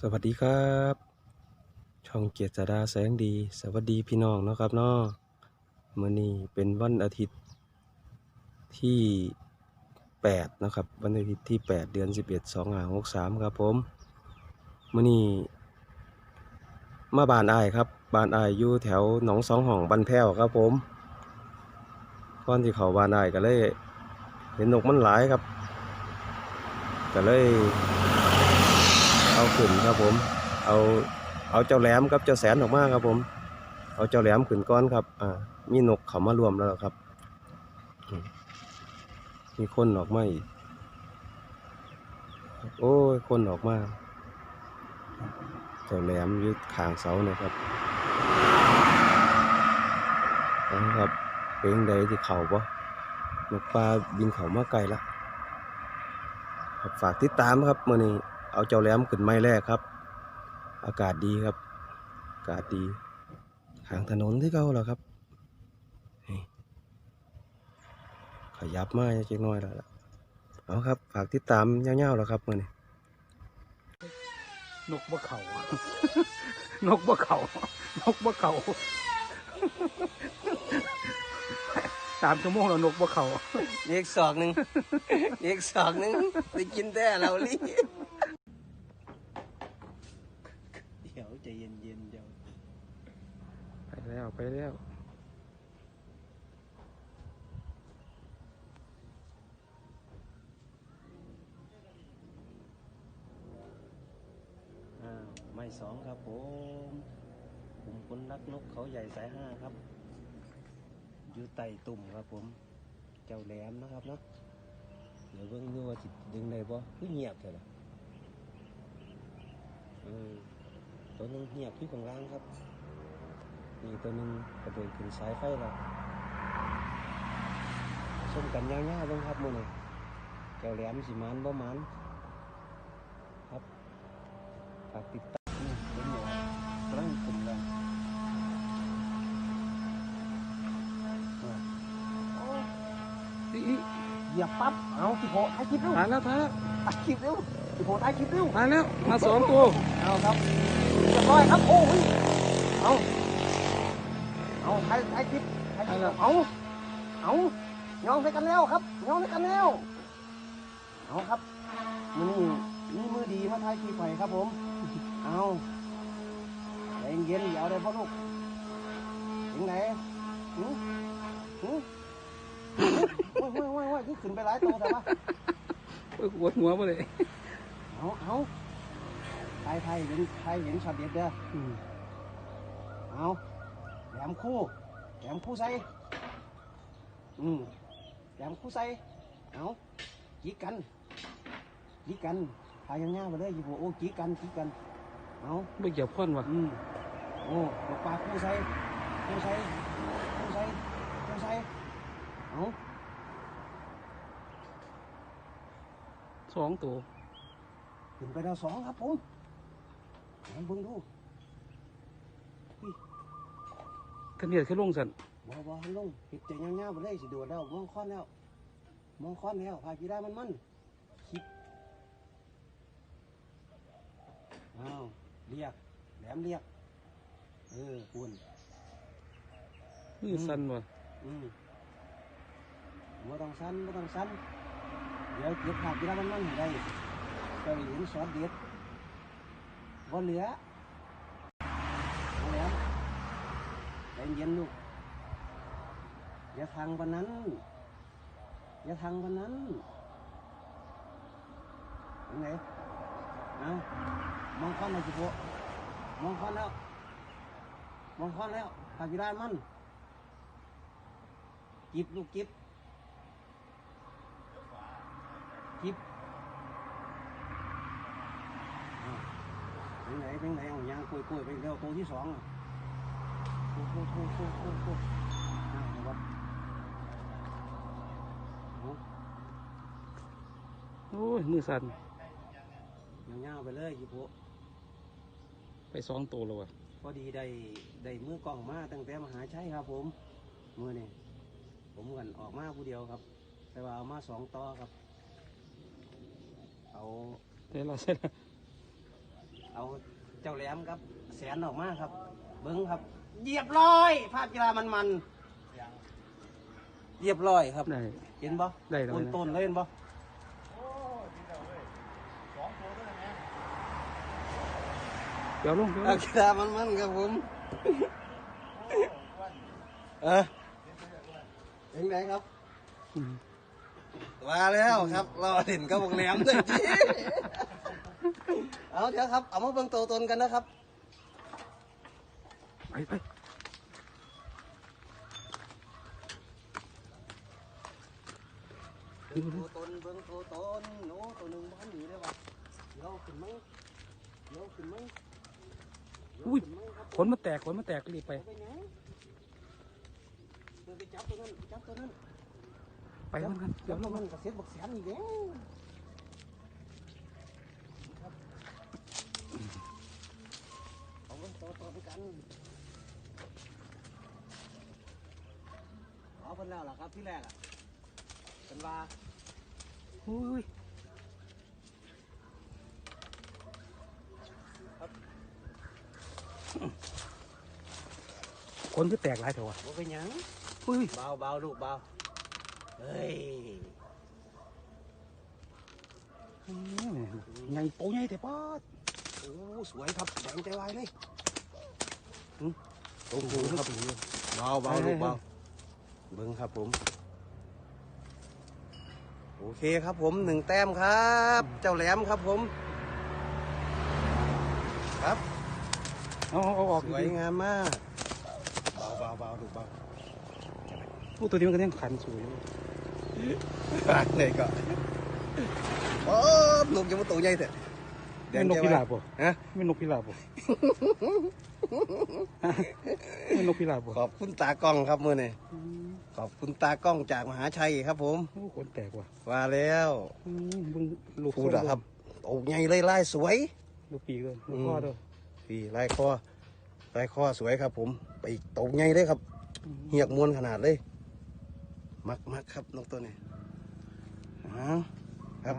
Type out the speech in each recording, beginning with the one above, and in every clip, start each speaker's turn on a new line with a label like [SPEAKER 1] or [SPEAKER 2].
[SPEAKER 1] สวัสดีครับ ช่องเกียรติสดาแสงดี สวัสดีพี่น้องนะครับเนาะมื้อนี้เป็นวันอาทิตย์ที่ 8 นะครับ วันอาทิตย์ที่ 8 เดือน 11 2563 ครับผมมื้อนี้มาบานอายครับบานอายอยู่แถวหนองสองห้องบ้านแพ้วครับผมก่อนที่เขาบานอายก็เลย เห็นนกมันหลายครับ ก็เลย เอาขึ้นครับผม เอาเอาเจ้าแหลมกับเจ้าแสนออกมาครับผม เอาเจ้าแหลมขึ้นก้อนครับ อ่า มีนกเขามารวมแล้วครับ มีคนออกมาอีก โอ้ย คนออกมา เจ้าแหลมยึดขางเสาเนี่ยครับนะครับเป็นใดที่เขาปะนกปลาบินเขามาไกลละฝากติดตามครับมื่อนี้ เอาเจ้าแหลมขึ้นไม้แรกครับ อากาศดีครับ อากาศดีทางถนนที่เขาแล้วครับนี่ขยับมาเล็กน้อยแล้วล่ะเอาครับ ฝากติดตามเงี้ยวๆแล้วครับมื่อนี้
[SPEAKER 2] นกบ่เขานกบ่เขานกบ่เขาสามชั่วโมงแล้วนกบ่เขา
[SPEAKER 1] เอกสอกหนึ่งเอกสอกหนึ่งไปกินแต่เราลี่เดี๋ยวใจเย็นๆเดี๋ยว
[SPEAKER 2] ไป แล้วไปแล้ว
[SPEAKER 1] อ้าว ไม่สองครับผมกลุ่มคนรักนกเขาใหญ่สายห้าครับ อยู่ไต่ตุ่มครับผม เจ้าแหลมนะครับเนาะ เดี๋ยวเบิ่งดูว่าจิตดึงได้บ่คือเงียบเถอะล่ะเออตัวนึงเงียบที่ข้างล่างครับ นี่ตัวหนึงกระโดดขึ้นสายไฟแล้วชมกันยาวๆเบ้างครับมื้อนี้เจ้าแหลมสิมันบ่มันครับฝากติดตามนี่เห็นอยู่ครับกำลังขึ้นแล้วอ่า
[SPEAKER 2] อีอี
[SPEAKER 3] เหยียบปั๊บ เอาสิโผถ่ายคลิปเร็ว
[SPEAKER 2] ถ่ายแล้วถ่ายแล้ว
[SPEAKER 3] ถ่ายคลิปเร็วสิโผถ่ายคลิปเร็ว
[SPEAKER 2] ถ่ายแล้ว มาสองตัว
[SPEAKER 3] เอาครับเรียบร้อยครับ โอ้ยเอา เอาถ่ายถ่ายคลิปถ่ายคลิปเอาเอายองใส่กันแล้วครับยองใส่กันแล้วเอาครับมือนี่นี่มือดีมาถ่ายคลิปไปครับผม เอาใจเย็นๆอย่าเอาได้พ่อลูกถึงไหนหือหือโอ้ยโอ้ยโอ้ยโอ้ยคือขึ้นไปหลายตัวแต่ว่า
[SPEAKER 2] โอ้ยปวดหัวมาเลย
[SPEAKER 3] เอาเอาไทยไทยเห็นไทยเห็นช็อตเด็ดเด้อ
[SPEAKER 2] อืม
[SPEAKER 3] เอาแหล มคู่แหลมคู่ใส่อืมแหลมคู่ใส่เอาจีกันจีกันพายยังง่ายมาเลยอยู่โอ้จีกันจีกันเอา
[SPEAKER 2] ไม่เกี่ยวข้อนวะ
[SPEAKER 3] อืมโอ้ดอกปลาคู่ใส่คู่ใส่คู่ใส่คู่ใส่เอา
[SPEAKER 2] สองตัว
[SPEAKER 3] ขึ้นไปแล้วสองครับผมเอาเบิ่งดู
[SPEAKER 2] ขันเดียดขึ้นลงสัน
[SPEAKER 3] บ่บ่ให้ลงเห็ดใจยาวๆไปเลยสิโดดแล้วมองค้อนแล้วมองค้อนแล้วพากีได้มันมันคิดอ้าวเรียกแหลมเรียกเออปุ่น
[SPEAKER 2] มือสันวะ
[SPEAKER 3] อืมบ่ต้องสั้นบ่ต้องสั้นเดี๋ยวเก็บพากีได้มันมันให้ได้เจ้าเห็นซอสเด็ดบ่เหลือเอาแหลมใจ เย็นลูก อย่าทางวันนั้น อย่าทางวันนั้นยังไงเอามองค้อนเลยสิพวมองค้อนแล้ว มองค้อนแล้วพากีได้มันจิบลูกจิบจิบเอาเป็นไหนเป็นไหนเอายางกล้วยกล้วยไปเร็วตัวที่สองอะ โอ้โหโอ้โหโอ้โหโอ้โหเอาเอาวะ
[SPEAKER 2] โอ้ย มือสัน
[SPEAKER 3] ยาวๆไปเลยยิโพ
[SPEAKER 2] ไปสองตัวแล้ววะ
[SPEAKER 3] พอดีได้ได้มือกล้องมาตั้งแต่มหาชัยครับ ผมมือนี่ผมกันออกมาผู้เดียวครับ แต่ว่าเอามาสองต่อครับ เอา
[SPEAKER 2] เดี๋ยวเราเสร็จแล้ว
[SPEAKER 3] เอาเอาเจ้าแหลมครับ แสนออกมาครับ เบิ้งครับ เรียบร้อย ภาพกีฬามันมันๆเรียบร้อยครับ
[SPEAKER 2] ได้
[SPEAKER 3] เห็นบ่
[SPEAKER 2] ได้แล้ว
[SPEAKER 3] ต้น
[SPEAKER 2] นะ
[SPEAKER 3] ต้นๆเลยเห็นบ่
[SPEAKER 2] เดี๋ยวลงเดี๋ยวล
[SPEAKER 3] ภาพ
[SPEAKER 2] ง
[SPEAKER 3] กีฬามันมันๆครับผมเออยังไงครับ
[SPEAKER 2] อืม
[SPEAKER 3] มาแล้วครับรอเห็นกับวงแหลมเลยจีเอาเดี๋ยวครับ เอามาเบิ่งตัวตนกันนะครับ
[SPEAKER 2] ไปไป
[SPEAKER 3] เบิ่งตัวตนเบิ่งตัวตนโน้ตัวหนึ่งมันหนีได้ปะเดี๋ยวขึ้นมั้งเดี๋ยวขึ้นมั้ง
[SPEAKER 2] อุ้ย
[SPEAKER 3] ขึ้นมั้งครับ
[SPEAKER 2] ขนมาแตกขนมาแตกรีบไป
[SPEAKER 3] เอาไปไหนเดินไปจับตัวนั้นจับตัวนั้น
[SPEAKER 2] ไปเหมือนกัน
[SPEAKER 3] เดี๋
[SPEAKER 2] เดี๋
[SPEAKER 3] ย
[SPEAKER 2] ยวว
[SPEAKER 3] ล
[SPEAKER 2] ล
[SPEAKER 3] ง
[SPEAKER 2] ง
[SPEAKER 3] มันกระเซ็ดบักแสนอีกแล้วครับเอาเบิ่งตัวตนกันเอาเพิ่นแล้วล่ะครับที่แรกอะเป็นว่า
[SPEAKER 2] อุ้ยขนจะแตกหลายเถอะวะ
[SPEAKER 3] บ่เป็นหยัง
[SPEAKER 2] อุ้ย
[SPEAKER 3] เบาเบาลูกเบาเฮ้ย
[SPEAKER 2] อืมใหญ่โตใหญ่แต่ป๊อด
[SPEAKER 3] โอ้สวยครับแดงใจวายเลย
[SPEAKER 2] โอ้โหครับ
[SPEAKER 3] เบาเบาลูกเบา เบิ้งครับผม โอเคครับผมหนึ่งแต้มครับ เจ้าแหลมครับผม ครับ
[SPEAKER 2] เอาเอาเอาออก
[SPEAKER 3] สวยงามมากเบาเบาเบาลูกเบา
[SPEAKER 2] ผู้ตัวนี้มันก็ยังขันสวยอยู่
[SPEAKER 3] เลยก็โอ้ลูกยังมาโตใหญ่เถอะ
[SPEAKER 2] แม่นนกพิราบบ่
[SPEAKER 3] ฮะ
[SPEAKER 2] แม่นนกพิราบบ่แม่นนกพิราบบ่
[SPEAKER 3] ขอบคุณตากล้องครับมือนี่
[SPEAKER 2] อืม
[SPEAKER 3] ขอบคุณตากล้องจากมหาชัยครับ ผม
[SPEAKER 2] โอ้ขนแตกว่ะ
[SPEAKER 3] ว่าแล้ว
[SPEAKER 2] อืมเบึงลูก
[SPEAKER 3] พูดอะครับโอ้ใหญ่เลยลายสวย
[SPEAKER 2] ลูกปีกเลยลู
[SPEAKER 3] อื
[SPEAKER 2] ก
[SPEAKER 3] ม
[SPEAKER 2] พ่อเด้อ
[SPEAKER 3] พี่ลายคอลายคอสวยครับ ผมไปโตใหญ่เลยครับ
[SPEAKER 2] อืม
[SPEAKER 3] เหียกมวนขนาดเลย มักมักครับนกตัวนี้อ้าวครับ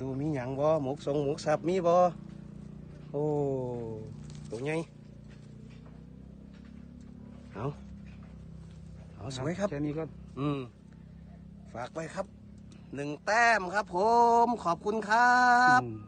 [SPEAKER 3] ดูมีหยังบ่หมกทรงหมกสับมีบ่โอ้ตัวใหญ่เอาเอาสวยครับ
[SPEAKER 2] แค่นี้ก็
[SPEAKER 3] อืมฝากไว้ครับหนึ่งแต้มครับผมขอบคุณครับ
[SPEAKER 2] อืม